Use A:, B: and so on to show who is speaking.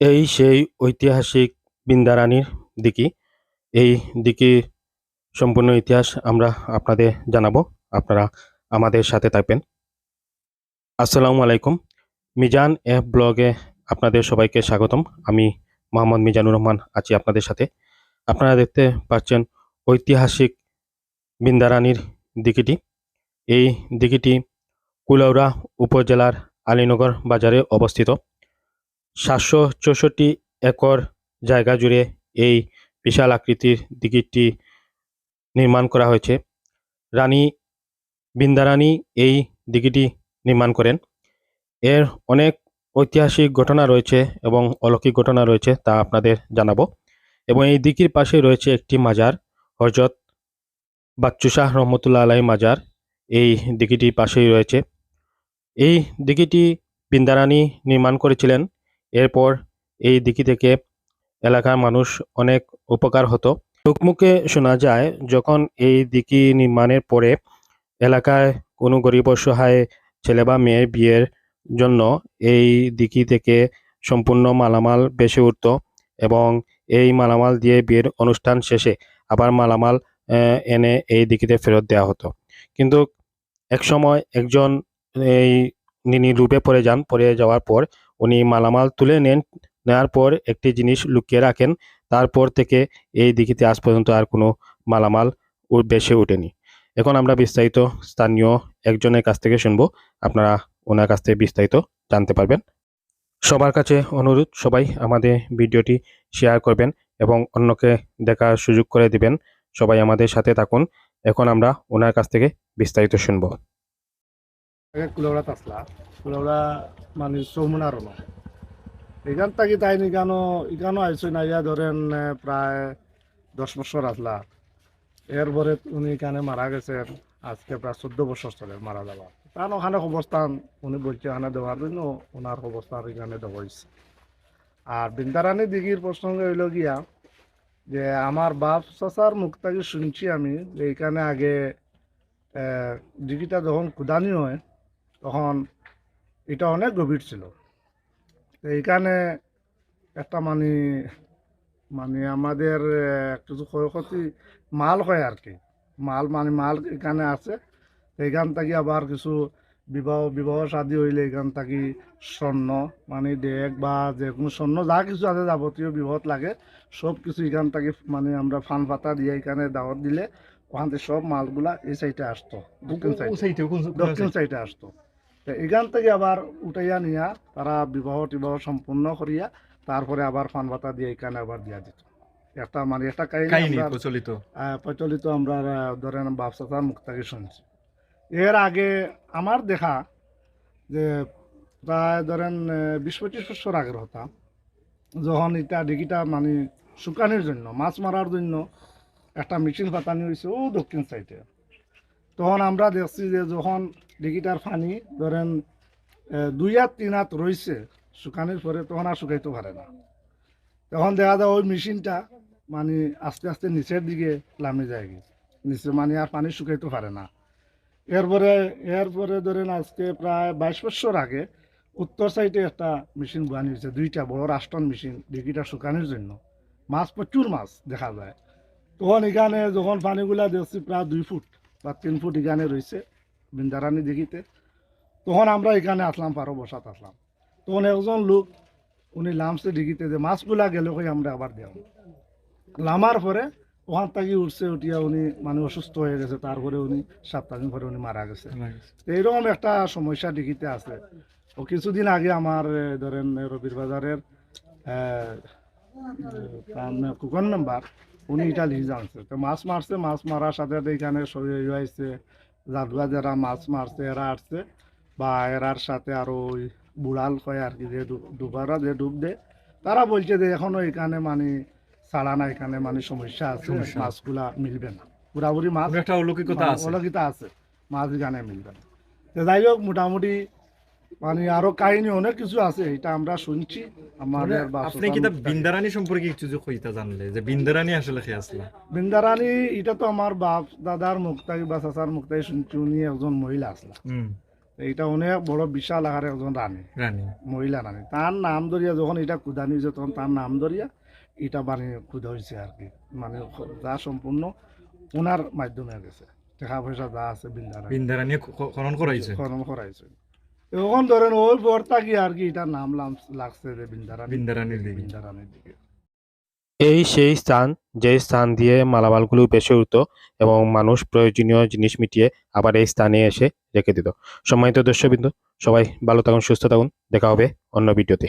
A: এই সেই ঐতিহাসিক বৃন্দারানীর দিঘি। এই দিঘির সম্পূর্ণ ইতিহাস আমরা আপনাদের জানাব। আপনারা আমাদের সাথে থাকবেন। আসসালামু আলাইকুম। মিজান এফ ব্লগে আপনাদের সবাইকে স্বাগতম। আমি মোহাম্মদ মিজানুর রহমান আছি আপনাদের সাথে। আপনারা দেখতে পাচ্ছেন ঐতিহাসিক বৃন্দারানীর দিঘিটি। এই দিঘিটি কুলাউড়া উপজেলার আলীনগর বাজারে অবস্থিত। সাতশো চৌষট্টি একর জায়গা জুড়ে এই বিশাল আকৃতির দিঘিটি নির্মাণ করা হয়েছে। রানী বৃন্দারানী এই দিঘিটি নির্মাণ করেন। এর অনেক ঐতিহাসিক ঘটনা রয়েছে এবং অলৌকিক ঘটনা রয়েছে তা আপনাদের জানাব। এবং এই দিঘির পাশে রয়েছে একটি মাজার হজরত বাচ্চু শাহ রহমতুল্লাহ আলাই মাজার এই দিঘিটির পাশেই রয়েছে। এই দিঘিটি বৃন্দারানী নির্মাণ করেছিলেন। এরপর এই দিঘি থেকে এলাকার মানুষ অনেক উপকার হতো। লোকমুখে শোনা যায়, যখন এই দিকি নির্মাণের পরে এলাকায় কোনো গরিব অসহায় ছেলে বা মেয়ের বিয়ের জন্য এই দিকি থেকে সম্পূর্ণ মালামাল ভেসে উঠতো এবং এই মালামাল দিয়ে বিয়ের অনুষ্ঠান শেষে আবার মালামাল এনে এই দিকিতে ফেরত দেওয়া হতো কিন্তু একসময় একজন এই নিনি রূপে পড়ে যান, পড়ে যাওয়ার পর উনি মালামাল তুলে নেন নেওয়ার পর একটি জিনিস লুকিয়ে রাখেন, তারপর থেকে এই দিঘিতে আজ পর্যন্ত আর কোনো মালামাল ভেসে ওঠেনি। এখন আমরা বিস্তারিত স্থানীয় একজনের কাছ থেকে শুনব, আপনারা ওনার কাছ থেকে বিস্তারিত জানতে পারবেন। সবার কাছে অনুরোধ, সবাই আমাদের ভিডিওটি শেয়ার করবেন এবং অন্যকে দেখার সুযোগ করে দিবেন। সবাই আমাদের সাথে থাকুন। এখন আমরা ওনার কাছ থেকে বিস্তারিত শুনব।
B: কুলাউড়াত আসলা কুলাউড়া মানে চৌমুনার এখান থাকি তাই ইগানো ইগানো আইসই না ইয়া ধরেন প্রায় দশ বছর আসলা এরপরে উনি এখানে মারা গেছেন আজকে প্রায় চোদ্দ বছর চলে মারা যাওয়া তার ওখানে অবস্থান উনি বলছে ওখানে দেওয়ার জন্য ওনার অবস্থান এখানে দেওয়া আর বৃন্দারানী দিঘির প্রসঙ্গে হইল গিয়া, যে আমার বাপ চাচার মুখ থেকে শুনছি আমি যে এখানে আগে দিঘিটা যখন কুদানি হয় তখন এটা অনেক গভীর ছিল। তো এইখানে একটা মানে মানে আমাদের কিছু ক্ষয়ক্ষতি মাল হয় আর কি। মাল মানে মাল এখানে আছে এইখান থেকে আবার কিছু বিবাহ বিবাহ শাদী হইলে এখান থেকে স্বর্ণ মানে ডেক বা যে কোনো স্বর্ণ যা কিছু আছে যাবতীয় বিবাহত লাগে সব কিছু এখান থেকে মানে আমরা ফান পাতা দিয়ে এখানে দাওয়াত দিলে ওখান থেকে সব মালগুলা এই সাইডে আসতো দক্ষিণ সাইডে দক্ষিণ সাইডে আসতো। তো এখান থেকে আবার উঠাইয়া নিয়া তারা বিবাহ টিবাহ সম্পূর্ণ করিয়া তারপরে আবার ফান ভাতা দিয়ে এখানে আবার দিয়া দিত। একটা মানে একটা কাহিনী
C: প্রচলিত।
B: প্রচলিত আমরা ধরেন ব্যবসাতার মুখ থেকে শুনছি। এর আগে আমার দেখা যে প্রায় ধরেন বিশ পঁচিশ বছর আগের কথা যখন এটা ডিগিটা মানে শুকানির জন্য মাছ মারার জন্য একটা মেশিন পাতানি হয়েছে ও দক্ষিণ সাইডে তখন আমরা দেখছি যে যখন ডিগিটার পানি ধরেন দুই হাত তিন হাত রয়েছে শুকানির পরে, তখন আর শুকাইতে পারে না। তখন দেখা যায় ওই মেশিনটা মানে আস্তে আস্তে নিচের দিকে নামে যায় নিচে মানে আর পানি শুকাইতে পারে না। এরপরে এরপরে ধরেন আজকে প্রায় বাইশ বছর আগে উত্তর সাইডে একটা মেশিন বানি হয়েছে দুইটা বড় রাষ্ট্রন মেশিন ডিগিটা শুকানোর জন্য। মাছ প্রচুর মাছ দেখা যায়। তখন এখানে যখন পানিগুলা দেখছি প্রায় দুই ফুট বা তিন ফুট এখানে রয়েছে বৃন্দারানী দিঘিতে তখন আমরা এখানে আসলাম পারো বসাত আসলাম। তখন একজন লোক উনি লামছে ডিগিতে যে মাছগুলা গেলে কই আমরা আবার দেওয়া লামার পরে ওখান থেকে উঠছে উঠিয়া উনি মানে অসুস্থ হয়ে গেছে তারপরে উনি সপ্তাহ দিন পরে উনি মারা গেছে। এইরকম একটা সমস্যা ডিগিতে আছে। ও কিছুদিন আগে আমার ধরেন রবির বাজারের কুকন মেম্বার উনি এটা লিখে জানছে তো মাছ মারছে মাছ মারার সাথে সাথে এখানে শরীর হয়েছে জাদুয়া যারা মাছ মারছে এরা আসছে। বা এরার সাথে আরও ওই বুড়াল কয় আর কি যে ডুবারা যে ডুব দেয় তারা বলছে যে এখনও এখানে মানে ছাড়া না এখানে মানে সমস্যা আছে। মাছগুলা মিলবে না। পুরাপুরি মাছ
C: একটা অলৌকিকতা আছে।
B: অলকিতা আছে মাছ এখানে মিলবে না। যাই হোক মোটামুটি মানে আরও কাহিনী অনেক কিছু আছে এটা আমরা শুনছি। আমাদের
C: মানে আপনি কি বিন্দারানী সম্পর্কে কিছু কইতা জানলে যে বিন্দারানী আসলে কে আসলা?
B: বৃন্দারানী এটা তো আমার বাপ দাদার থেকে বা চাচার থেকে শুনছি উনি একজন মহিলা আসলা। এটা অনেক বড় বিশাল আকারে একজন রানী।
C: রানী।
B: মহিলা রানী। তার নাম ধরিয়া যখন এটা কুদানি হয়েছে তখন তার নাম ধরিয়া এটা মানে কুদা হয়েছে আর কি। মানে যা সম্পূর্ণ ওনার মাধ্যমে গেছে। টাকা পয়সা যা আছে বিন্দারা
C: বিন্দারানি খ- খনন করাইছে?
B: খনন করাইছে। এখন ধরেন ওই বর্তা কি আর কি এটা নাম লাগছে যে বিন্দারানি
C: বিন্দারানির দিকে।
B: বিন্দারানির দিকে।
A: এই সেই স্থান যে স্থান দিয়ে মালামালগুলো বেসে উঠতো এবং মানুষ প্রয়োজনীয় জিনিস মিটিয়ে আবার এই স্থানে এসে রেখে দিত। সম্মানিত দর্শকবৃন্দ সবাই ভালো থাকুন সুস্থ থাকুন। দেখা হবে অন্য ভিডিওতে।